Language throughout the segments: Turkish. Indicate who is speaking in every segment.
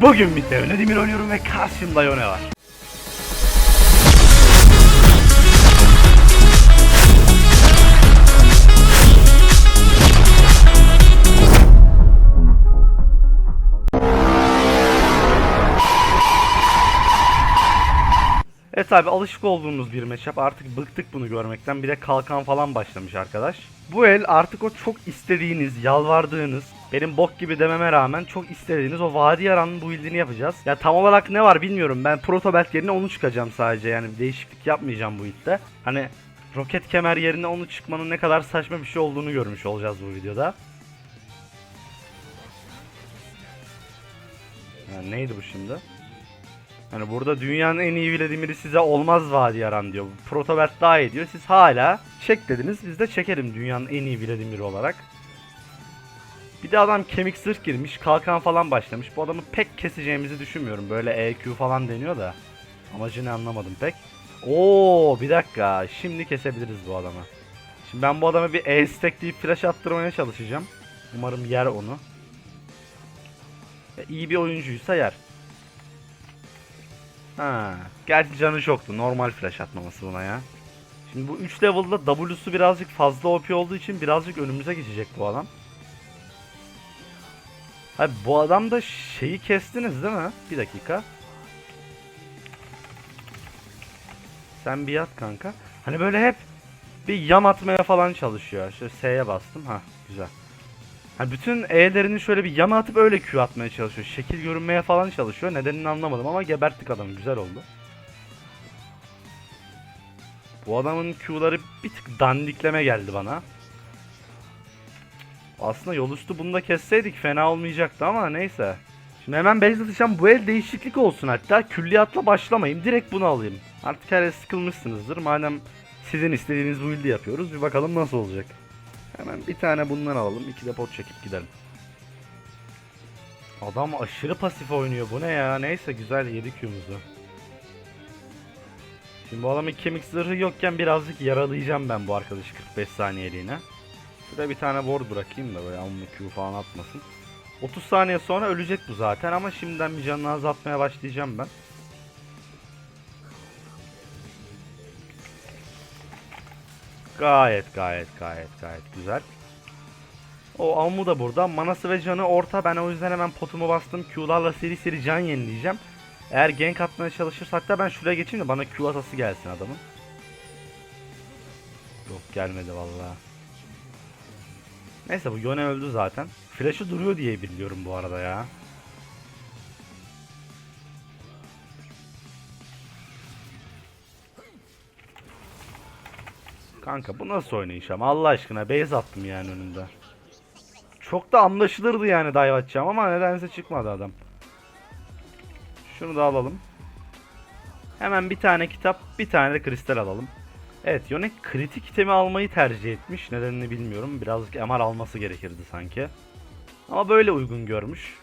Speaker 1: Bugün midde Vladimir oynuyorum ve karşımda Yone var. Evet abi alışık olduğumuz bir matchup artık bıktık bunu görmekten bir de kalkan falan başlamış arkadaş. Bu el artık o çok istediğiniz, yalvardığınız, benim bok gibi dememe rağmen çok istediğiniz o Vadi Yaran'ın bu build'ini yapacağız. Ya tam olarak ne var bilmiyorum ben Proto Belt yerine onu çıkacağım sadece yani bir değişiklik yapmayacağım bu build'de. Hani roket kemer yerine onu çıkmanın ne kadar saçma bir şey olduğunu görmüş olacağız bu videoda. Ya neydi bu şimdi? Hani burada dünyanın en iyi Vladimir'i size olmaz vadi yaran diyor. Protobert daha iyi diyor. Siz hala çek dediniz. Biz de çekelim dünyanın en iyi Vladimir'i olarak. Bir de adam kemik zırh girmiş. Kalkan falan başlamış. Bu adamı pek keseceğimizi düşünmüyorum. Böyle EQ falan deniyor da. Amacını anlamadım pek. Oo bir dakika. Şimdi kesebiliriz bu adamı. Şimdi ben bu adama bir E-stack deyip flash attırmaya çalışacağım. Umarım yer onu. Ya, iyi bir oyuncuysa yer. Ha, gerçi canı çoktu. Normal flash atmaması buna ya. Şimdi bu 3 level'da W'su birazcık fazla OP olduğu için birazcık önümüze geçecek bu adam. Abi bu adam da şeyi kestiniz değil mi? Bir dakika. Sen bir yat kanka. Hani böyle hep bir yam atmaya falan çalışıyor. Şöyle S'ye bastım. Ha güzel. Ha bütün E'lerini şöyle bir yana atıp öyle Q atmaya çalışıyor. Şekil görünmeye falan çalışıyor. Nedenini anlamadım ama geberttik adamı. Güzel oldu. Bu adamın Q'ları bir tık dandikleme geldi bana. Aslında yol üstü bunu da kesseydik fena olmayacaktı ama neyse. Şimdi hemen atacağım. Bu el değişiklik olsun hatta. Külliyatla başlamayayım. Direkt bunu alayım. Artık her sıkılmışsınızdır. Madem sizin istediğiniz bu build'i yapıyoruz. Bir bakalım nasıl olacak. Hemen bir tane bundan alalım. iki de pot çekip gidelim. Adam aşırı pasif oynuyor. Bu ne ya? Neyse güzel yedik Q'muzu. Şimdi bu adamın kemik zırhı yokken birazcık yaralayacağım ben bu arkadaşı 45 saniyeliğine. Şuraya bir tane ward bırakayım da böyle amma Q falan atmasın. 30 saniye sonra ölecek bu zaten ama şimdiden bir canını azaltmaya başlayacağım ben. Gayet gayet gayet gayet güzel. O Almu da burada. Manası ve canı orta. Ben o yüzden hemen potumu bastım. Q'larla seri seri can yenileyeceğim. Eğer gank atmaya çalışırsa hatta ben şuraya geçeyim de bana Q atası gelsin adamın. Yok gelmedi vallahi. Neyse bu Yone öldü zaten. Flash'ı duruyor diye biliyorum bu arada ya. Kanka bu nasıl oynayış ama Allah aşkına base attım yani önünde. Çok da anlaşılırdı yani dive atacağım ama nedense çıkmadı adam. Şunu da alalım. Hemen bir tane kitap, bir tane de kristal alalım. Evet, Yone kritik itemi almayı tercih etmiş. Nedenini bilmiyorum. Birazcık MR alması gerekirdi sanki. Ama böyle uygun görmüş.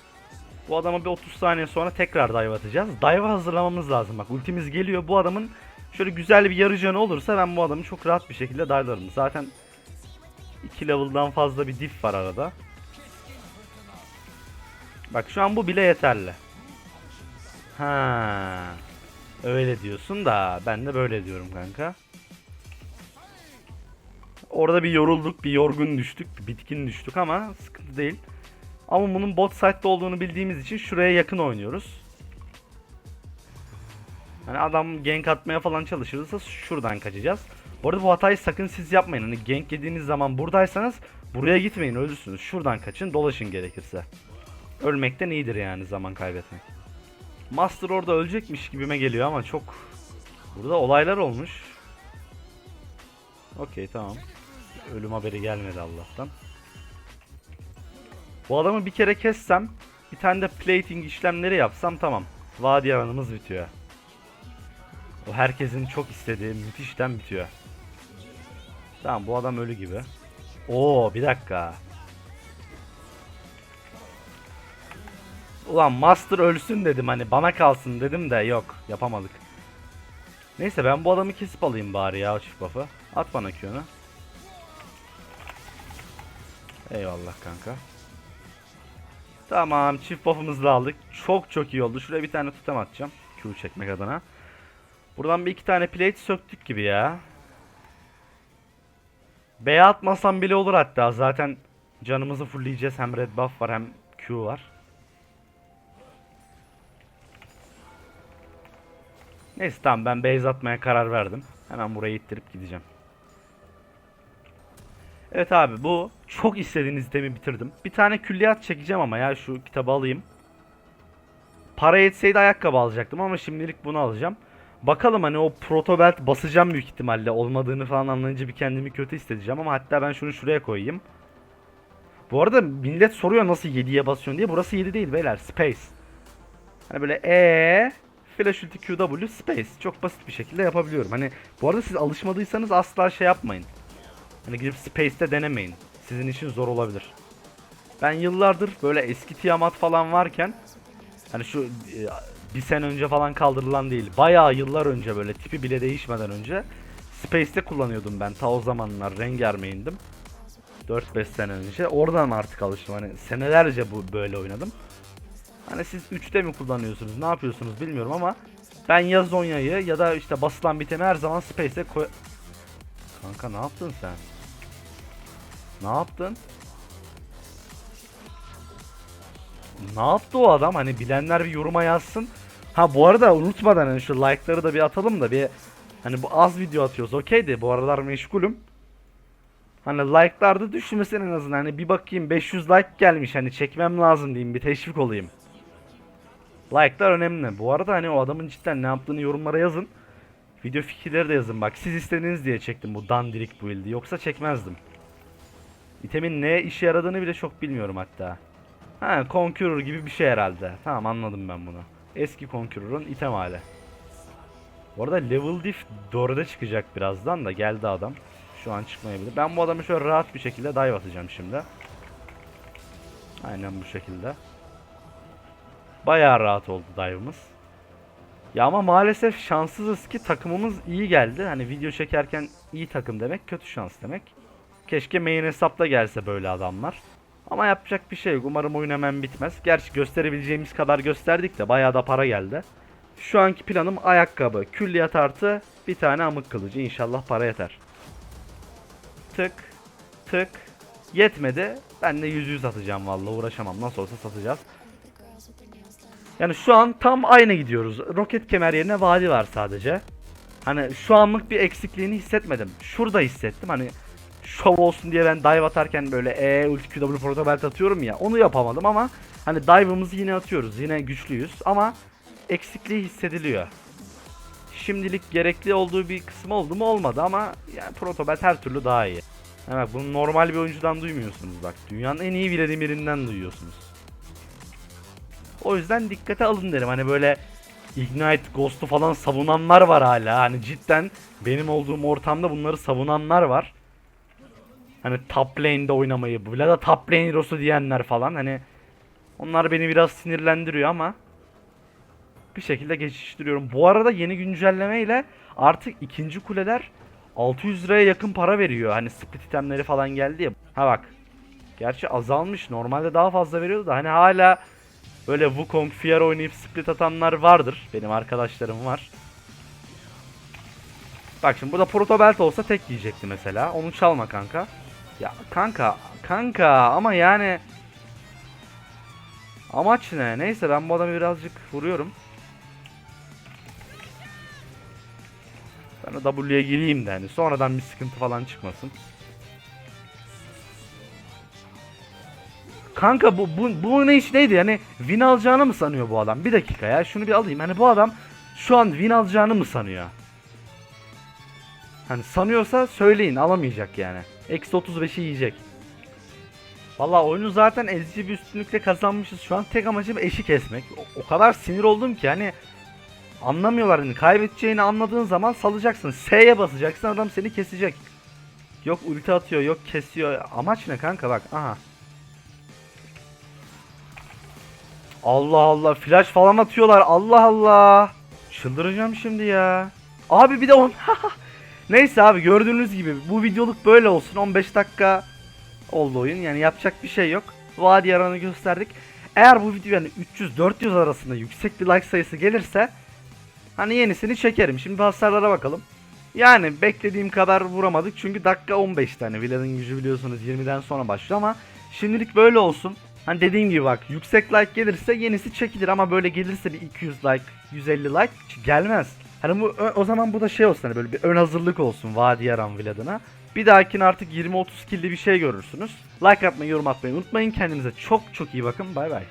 Speaker 1: Bu adama bir 30 saniye sonra tekrar dive atacağız. Dive hazırlamamız lazım. Bak ultimiz geliyor. Bu adamın şöyle güzel bir yarı canı olursa ben bu adamı çok rahat bir şekilde dive'larım. Zaten 2 level'dan fazla bir diff var arada. Bak şu an bu bile yeterli. Ha. Öyle diyorsun da ben de böyle diyorum kanka. Orada bir yorulduk, bir yorgun düştük, bir bitkin düştük ama sıkıntı değil. Ama bunun bot side'da olduğunu bildiğimiz için şuraya yakın oynuyoruz. Hani adam gank atmaya falan çalışırsa şuradan kaçacağız. Bu arada bu hatayı sakın siz yapmayın. Hani gank yediğiniz zaman buradaysanız buraya gitmeyin ölürsünüz. Şuradan kaçın dolaşın gerekirse. Ölmekten iyidir yani zaman kaybetmek. Master orada ölecekmiş gibime geliyor ama çok... Burada olaylar olmuş. Okey tamam. Ölüm haberi gelmedi Allah'tan. Bu adamı bir kere kessem, bir tane de plating işlemleri yapsam tamam. Vadi yaranımız bitiyor. O herkesin çok istediği müthişten bitiyor. Tamam bu adam ölü gibi. Oo bir dakika. Ulan Master ölsün dedim hani bana kalsın dedim de yok yapamadık. Neyse ben bu adamı kesip alayım bari ya çift buff'ı. At bana Q'nu. Eyvallah kanka. Tamam çift buff'ımızı da aldık. Çok çok iyi oldu. Şuraya bir tane tutam atacağım. Q çekmek adına. Buradan bir iki tane plate söktük gibi ya. B atmasam bile olur hatta. Zaten canımızı fullleyeceğiz. Hem red buff var hem Q var. Neyse tamam ben base atmaya karar verdim. Hemen burayı ittirip gideceğim. Evet abi bu çok istediğiniz itemi bitirdim. Bir tane külliyat çekeceğim ama ya şu kitabı alayım. Para yetseydi ayakkabı alacaktım ama şimdilik bunu alacağım. Bakalım hani o protobelt basacağım büyük ihtimalle. Olmadığını falan anlayınca bir kendimi kötü hissedeceğim ama hatta ben şunu şuraya koyayım. Bu arada millet soruyor nasıl 7'ye basıyorsun diye. Burası 7 değil beyler. Space. Hani böyle E Flash ulti QW space. Çok basit bir şekilde yapabiliyorum. Hani bu arada siz alışmadıysanız asla şey yapmayın. Hani gidip space'te denemeyin. Sizin için zor olabilir. Ben yıllardır böyle eski Tiamat falan varken hani şu e, bir sene önce falan kaldırılan değil. Bayağı yıllar önce böyle tipi bile değişmeden önce Space'te kullanıyordum ben. Ta o zamanlar Rengarmeyindim. 4-5 sene önce. Oradan artık alıştım. Hani senelerce bu böyle oynadım. Hani siz 3'te mi kullanıyorsunuz? Ne yapıyorsunuz bilmiyorum ama ben ya Zonya'yı ya da işte basılan biteni her zaman Space'e koy... Kanka ne yaptın sen? Ne yaptın? Ne yaptı o adam? Hani bilenler bir yoruma yazsın. Ha bu arada unutmadan hani şu like'ları da bir atalım da bir hani bu az video atıyoruz okey de bu aralar meşgulüm. Hani like'lar da düşmesin en azından. Hani bir bakayım 500 like gelmiş hani çekmem lazım diyeyim bir teşvik olayım. Like'lar önemli. Bu arada hani o adamın cidden ne yaptığını yorumlara yazın. Video fikirleri de yazın bak. Siz istediğiniz diye çektim bu dandirik build'i. Yoksa çekmezdim. İtemin ne işe yaradığını bile çok bilmiyorum hatta. Ha Conqueror gibi bir şey herhalde. Tamam anladım ben bunu. Eski Conqueror'un item hali. Bu arada level diff 4'e çıkacak birazdan da geldi adam. Şu an çıkmayabilir. Ben bu adamı şöyle rahat bir şekilde dive atacağım şimdi. Aynen bu şekilde. Bayağı rahat oldu dive'ımız. Ya ama maalesef şanssızız ki takımımız iyi geldi. Hani video çekerken iyi takım demek kötü şans demek. Keşke main hesapta gelse böyle adamlar. Ama yapacak bir şey yok. Umarım oyun hemen bitmez. Gerçi gösterebileceğimiz kadar gösterdik de bayağı da para geldi. Şu anki planım ayakkabı, külliyat artı bir tane amık kılıcı. İnşallah para yeter. Tık tık yetmedi. Ben de yüz yüz atacağım vallahi uğraşamam. Nasıl olsa satacağız. Yani şu an tam aynı gidiyoruz. Roket kemer yerine vadi var sadece. Hani şu anlık bir eksikliğini hissetmedim. Şurada hissettim. Hani şov olsun diye ben dive atarken böyle E ulti QW protobelt atıyorum ya. Onu yapamadım ama hani dive'ımızı yine atıyoruz. Yine güçlüyüz ama eksikliği hissediliyor. Şimdilik gerekli olduğu bir kısmı oldu mu olmadı ama yani protobelt her türlü daha iyi. Evet bunu normal bir oyuncudan duymuyorsunuz bak. Dünyanın en iyi Vladimir'inden duyuyorsunuz. O yüzden dikkate alın derim. Hani böyle Ignite Ghost'u falan savunanlar var hala. Hani cidden benim olduğum ortamda bunları savunanlar var. Hani top lane'de oynamayı, bu da top lane hero'su diyenler falan. Hani onlar beni biraz sinirlendiriyor ama bir şekilde geçiştiriyorum. Bu arada yeni güncellemeyle artık ikinci kuleler 600 liraya yakın para veriyor. Hani split itemleri falan geldi ya. Ha bak. Gerçi azalmış. Normalde daha fazla veriyordu da hani hala böyle Wukong, Fear oynayıp split atanlar vardır. Benim arkadaşlarım var. Bak şimdi burada protobelt olsa tek yiyecekti mesela. Onu çalma kanka. Ya kanka, kanka ama yani amaç ne? Neyse ben bu adamı birazcık vuruyorum. Ben W'ye gireyim de hani sonradan bir sıkıntı falan çıkmasın. Kanka bu bu bu ne iş neydi yani win alacağını mı sanıyor bu adam? Bir dakika ya şunu bir alayım. Hani bu adam şu an win alacağını mı sanıyor? Hani sanıyorsa söyleyin alamayacak yani. Eksi 35'i yiyecek. Valla oyunu zaten ezici bir üstünlükle kazanmışız. Şu an tek amacım eşi kesmek. O, o kadar sinir oldum ki hani anlamıyorlar hani kaybedeceğini anladığın zaman salacaksın. S'ye basacaksın adam seni kesecek. Yok ulti atıyor yok kesiyor. Amaç ne kanka bak aha. Allah Allah flash falan atıyorlar Allah Allah. Çıldıracağım şimdi ya. Abi bir de on. Neyse abi gördüğünüz gibi bu videoluk böyle olsun 15 dakika oldu oyun yani yapacak bir şey yok. Vadi yaranı gösterdik. Eğer bu video yani 300-400 arasında yüksek bir like sayısı gelirse hani yenisini çekerim. Şimdi hasarlara bakalım. Yani beklediğim kadar vuramadık çünkü dakika 15 tane. Vlad'ın gücü biliyorsunuz 20'den sonra başlıyor ama şimdilik böyle olsun. Hani dediğim gibi bak yüksek like gelirse yenisi çekilir ama böyle gelirse bir 200 like, 150 like gelmez. Hani bu o zaman bu da şey olsun hani böyle bir ön hazırlık olsun Vadi Yaran Vlad'ına. Bir dahakine artık 20-30 killi bir şey görürsünüz. Like atmayı, yorum atmayı unutmayın. Kendinize çok çok iyi bakın. Bay bay.